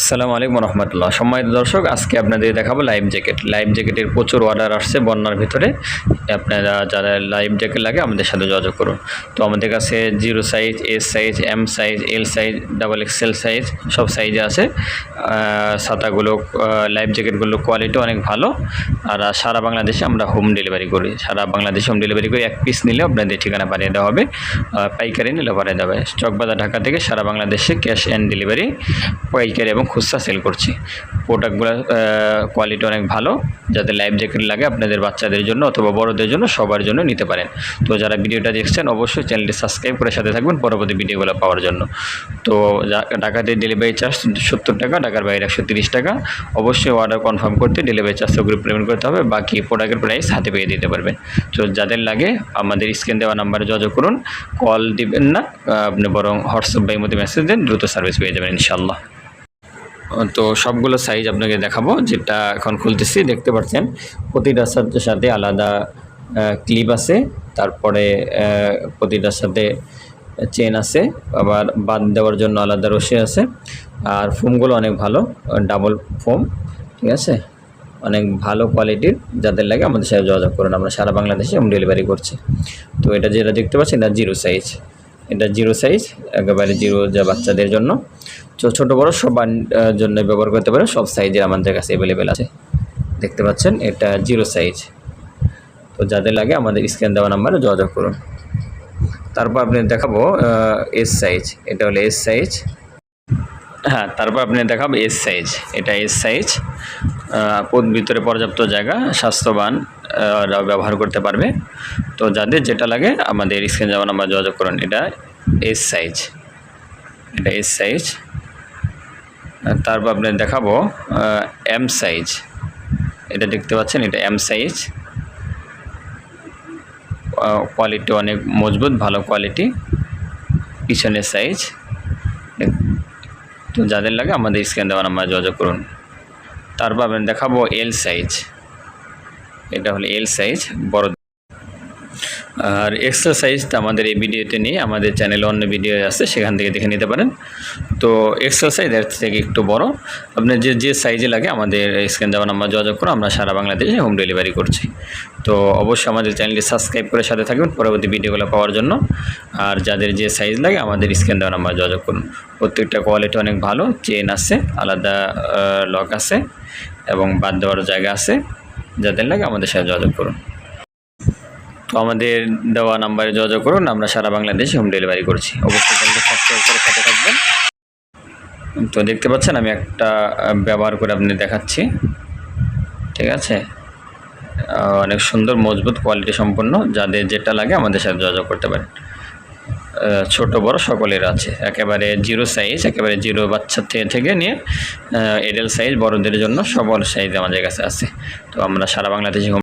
আসসালামু আলাইকুম রহমতুল্লাহ। সম্মানিত দর্শক, আজকে আপনাদের দেখাবো লাইফ জ্যাকেট লাইফ জ্যাকেটের প্রচুর অর্ডার আসছে বন্যার ভিতরে। আপনারা যারা লাইফ জ্যাকেট লাগে আমাদের সাথে যোগাযোগ করুন। তো আমাদের কাছে zero size S size M size L size double XL size সব সাইজে আছে। ছাতাগুলো লাইফ জ্যাকেটগুলো কোয়ালিটি অনেক ভালো। আর সারা বাংলাদেশে আমরা হোম ডেলিভারি করি। সারা বাংলাদেশে হোম ডেলিভারি করি এক পিস নিলে আপনাদের ঠিকানা পাঠিয়ে দেওয়া হবে। পাইকারি নিলে পাঠিয়ে দেওয়া হবে। চকবাজার ঢাকা থেকে সারা বাংলাদেশে ক্যাশ অ্যান্ড ডেলিভারি পাইকারি এবং খুচরা সেল করছি। প্রোডাক্টগুলো কোয়ালিটি অনেক ভালো, যাদের লাইফ জ্যাকেট লাগে আপনাদের বাচ্চাদের জন্য অথবা বড়দের জন্য সবার জন্য নিতে পারেন। তো যারা ভিডিওটা দেখছেন, অবশ্যই চ্যানেলটি সাবস্ক্রাইব করে সাথে থাকবেন পরবর্তী ভিডিওগুলো পাওয়ার জন্য। তো ঢাকাতে ডেলিভারি চার্জ সত্তর টাকা, ঢাকার বাইরে একশো টাকা। অবশ্যই অর্ডার কনফার্ম করতে ডেলিভারি চার্জটা গ্রুপ পেমেন্ট করতে হবে, বাকি প্রোডাক্টের প্রাইস হাতে পেয়ে দিতে পারবেন। তো যাদের লাগে, আমাদের স্ক্রিন দেওয়া নাম্বারে যোগাযোগ করুন কল দিবেন না আপনি বরং হোয়াটসঅ্যাপ বাই মধ্যে মেসেজ দেন, দ্রুত সার্ভিস পেয়ে যাবেন ইনশাল্লাহ তো সবগুলো সাইজ আপনাকে দেখাবো, যেটা এখন খুলতেছি, দেখতে পাচ্ছেন। প্রতিটার সাথে সাথে আলাদা ক্লিপ আছে, তারপরে প্রতিটার সাথে চেন আছে, আবার বাদ দেওয়ার জন্য আলাদা রশি আছে। আর ফোমগুলো অনেক ভালো ডাবল ফোম ঠিক আছে? অনেক ভালো কোয়ালিটির যাদের লাগে আমাদের সাথে যোগাযোগ করুন। আমরা সারা বাংলাদেশে হোম ডেলিভারি করছি। তো এটা যেটা দেখতে পাচ্ছেন, এটা জিরো সাইজ এটা জিরো সাইজ একেবারে জিরো যা বাচ্চাদের জন্য। তো ছোটো বড়ো সবার জন্য ব্যবহার করতে পারে, সব সাইজের আমাদের কাছে অ্যাভেলেবেল আছে। দেখতে পাচ্ছেন, এটা জিরো সাইজ তো যাদের লাগে আমাদের স্ক্যান দেওয়া নাম্বারে যোগাযোগ করুন। তারপর আপনি দেখাবো এস সাইজ এটা হলো এস সাইজ হ্যাঁ তারপর আপনি দেখাবো এস সাইজ এটা এস সাইজ ভিতরে পর্যাপ্ত জায়গা, স্বাস্থ্যবান। ব্যবহার করতে পারবে। তো যাদের যেটা লাগে আমাদের স্ক্রিন যাওয়া নাম্বার যোগাযোগ করুন, এটা এস সাইজ এটা এস সাইজ তারপর আপনি দেখাবো এম সাইজ এটা দেখতে পাচ্ছেন, এটা এম সাইজ কোয়ালিটি অনেক মজবুত, ভালো কোয়ালিটি পিছনের সাইজ তো যাদের লাগে আমাদের স্ক্যান দেওয়া নাম্বার যোগাযোগ করুন। তারপর আমি দেখাবো এল সাইজ এটা হলো এল সাইজ বড় আর এক্সট্রা সাইজটা আমাদের এই ভিডিওতে নেই, আমাদের চ্যানেলে অন্য ভিডিও আছে, সেখান থেকে দেখে নিতে পারেন। তো এক্সট্রা সাইজ এর থেকে একটু বড়। আপনার যে যে সাইজে লাগে, আমাদের স্ক্যান দেওয়া নাম্বার যোগাযোগ করুন আমরা সারা বাংলাদেশে হোম ডেলিভারি করছি। তো অবশ্যই আমাদের চ্যানেলটি সাবস্ক্রাইব করে সাথে থাকবেন পরবর্তী ভিডিওগুলো পাওয়ার জন্য। আর যাদের যে সাইজ লাগে, আমাদের স্ক্যান দেওয়া নাম্বার যোগাযোগ করুন। প্রত্যেকটা কোয়ালিটি অনেক ভালো চেন আছে, আলাদা লক আছে, এবং বাদ দেওয়ার জায়গা আছে। যাদের লাগে আমাদের সাথে যোগাযোগ করুন। তো আমাদের দেওয়া নাম্বারে যোগাযোগ করুন, আমরা সারা বাংলাদেশে হোম ডেলিভারি করছি। অবশ্যই চ্যানেলটি সাবস্ক্রাইব করে সাথে থাকবেন। তো দেখতে পাচ্ছেন, আমি একটা ব্যবহার করে আপনি দেখাচ্ছি। ঠিক আছে? অনেক সুন্দর, মজবুত, কোয়ালিটি সম্পন্ন, যাদের যেটা লাগে আমাদের সাথে যোগাযোগ করতে পারেন। ছোট বড় সকলের আছে। একেবারে জিরো সাইজ একেবারে জিরো বাচ্চার থেকে নিয়ে এডেল সাইজ বড়দের জন্য সকল সাইজ আমাদের কাছে আছে। তো আমরা সারা বাংলাদেশে